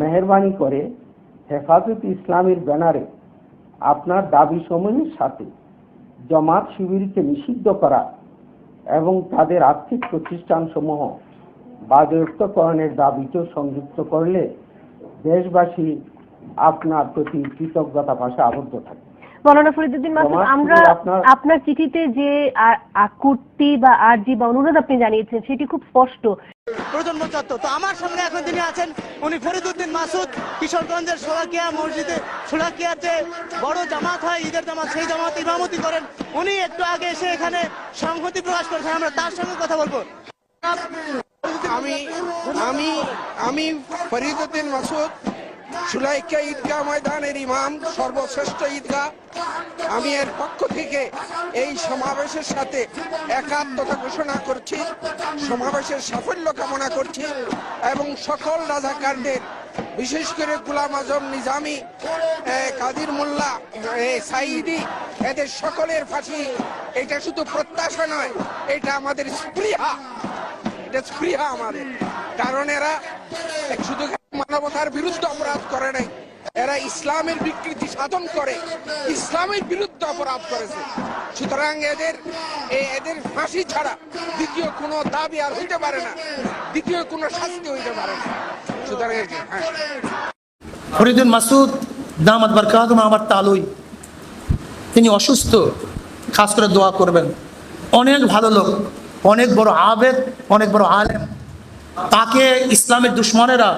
মেহরবানি করে হেফাজত ইসলামের ব্যানারে আপনার দাবি সমূহের সাথে জামাত শিবিরকে নিষিদ্ধ করা এবং তাদের আর্থিক প্রতিষ্ঠানসমূহ বাজেয়াপ্তকরণের দাবিকেও সংযুক্ত করলে দেশবাসী আপনার প্রতি কৃতজ্ঞতা ভাষা আবদ্ধ থাকে। মৌলানা ফরিদুদ্দিন মাসুদ আমরা আপনার- চিঠিতে যে আকুতি বা আর্জি বা অনুরোধ আপনি জানিয়েছেন সেটি খুব স্পষ্ট। প্রজন্ম চত্বর। তো আমার সামনে এখন তিনি আছেন, উনি ফরিদুদ্দিন মাসুদ, কিশোরগঞ্জের সোলাকিয়া মসজিদে সোলাকিয়ার যে বড় জামাত হয়, ঈদের জামাত, সেই জামাত ইমামতি করেন। উনি একটু আগে এসে এখানে সংহতি প্রকাশ করেছেন, আমরা তার সঙ্গে কথা বলব। আমি আমি আমি ফরিদুদ্দিন মাসুদ সুলাইকা ঈদগাহ ময়দানের ইমাম, সর্বশ্রেষ্ঠ ঈদগাহ আমি এর পক্ষ থেকে এই সমাবেশের সাথে একাত্মতা ঘোষণা করছি, সমাবেশের সাফল্য কামনা করছি এবং সকল রাজাকারদের, বিশেষ করে গুলাম আজম নিজামি কাদির মোল্লা সাইদি এদের সকলের ফাঁসি, এটা শুধু প্রত্যাশা নয়, এটা আমাদের স্পৃহা। এটা স্পৃহা আমাদের। কারণ এরা শুধু মানবতার বিরুদ্ধে এরা ইসলামের বিকৃতি সাধন করে, ইসলামের বিরুদ্ধে অপরাধ করেছে। সুতরাং এদের এদের ফাঁসি ছাড়া দ্বিতীয় কোনো দাবি আর হইতে পারে না। দ্বিতীয় কোনো শাস্তি হইতে পারে না। সুতরাং হ্যাঁ। ফরিদুল মাসুদ, দামাত বারকাত আমার তালুই। তিনি অসুস্থ, খাস করে দোয়া করবেন। অনেক ভালো লোক, অনেক বড় আবেদ, অনেক বড় আলেম। তাকে ইসলামের দুশ্মনেরা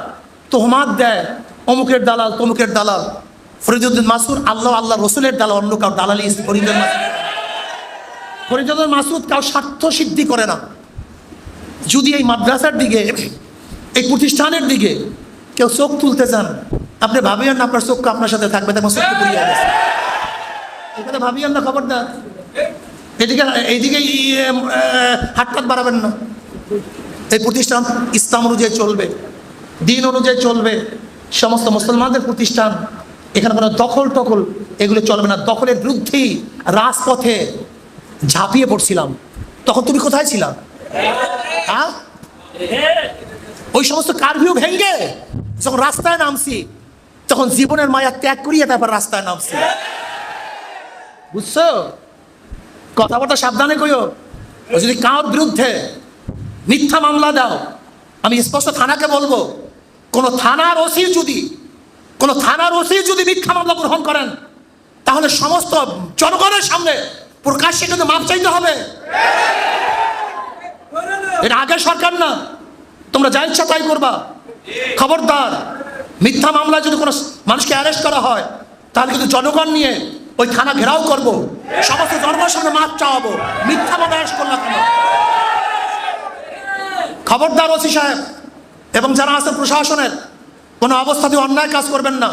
তোহমাত দেয় অমুকের দালাল, তমুকের দালাল। ফরিদুদ্দিন মাসুদ, আল্লাহ আল্লাহ রসুলের দালাল, অন্য কাউ দালালি ফরিদুল মাসুদ। ফরিদুদ্দিন মাসুদ কাউ স্বার্থ সিদ্ধি করে না। যদি এই মাদ্রাসার দিকে, এই প্রতিষ্ঠানের দিকে কেউ চোখ তুলতে চান, আপনি ভাবিয়েন না আপনার চোখ আপনার সাথে থাকবে তেমন চোখ পুড়িয়ে গেছে এখানে ভাবিয়েন না খবরদার। এদিকে, এইদিকে হাটপাত বাড়াবেন না। এই প্রতিষ্ঠান ইসলাম অনুযায়ী চলবে, দিন অনুযায়ী চলবে। সমস্ত মুসলমানদের প্রতিষ্ঠান, এখানে কোনো দখল টখল এগুলো চলবে না। দখলের বিরুদ্ধেই রাজপথে ঝাঁপিয়ে পড়ছিলাম। তখন তুমি কোথায় ছিলা? হ্যাঁ? ওই সমস্ত কারভিউ ভেঙ্গে যখন রাস্তায় নামছি, তখন জীবনের মায়া ত্যাগ করিয়ে তারপর রাস্তায় নামছি। বুঝছ? কথাবার্তা সাবধানে কইও। যদি কার বিরুদ্ধে মিথ্যা মামলা দাও, আমি স্পষ্ট থানাকে বলব। কোন থানার ওসি যদি, কোন থানার ওসি যদি মিথ্যা মামলা গ্রহণ করেন, তাহলে সমস্ত জনগণের সামনে প্রকাশ্যে কিন্তু মাপ চাইতে হবে। এটা আগের সরকার না, তোমরা যা ইচ্ছা তাই করবা। খবরদার, মিথ্যা মামলায় যদি কোনো মানুষকে অ্যারেস্ট করা হয়, তাহলে কিন্তু জনগণ নিয়ে ওই থানা ঘেরাও করব। সমস্ত জনগণের সামনে মাপ চাওয়াবো। মিথ্যা মামলা অ্যারেস্ট করলাম খবরদার ওসি সাহেব এবং যারা আছে প্রশাসনের কোনো অবস্থাতে অন্যায় কাজ করবেন না।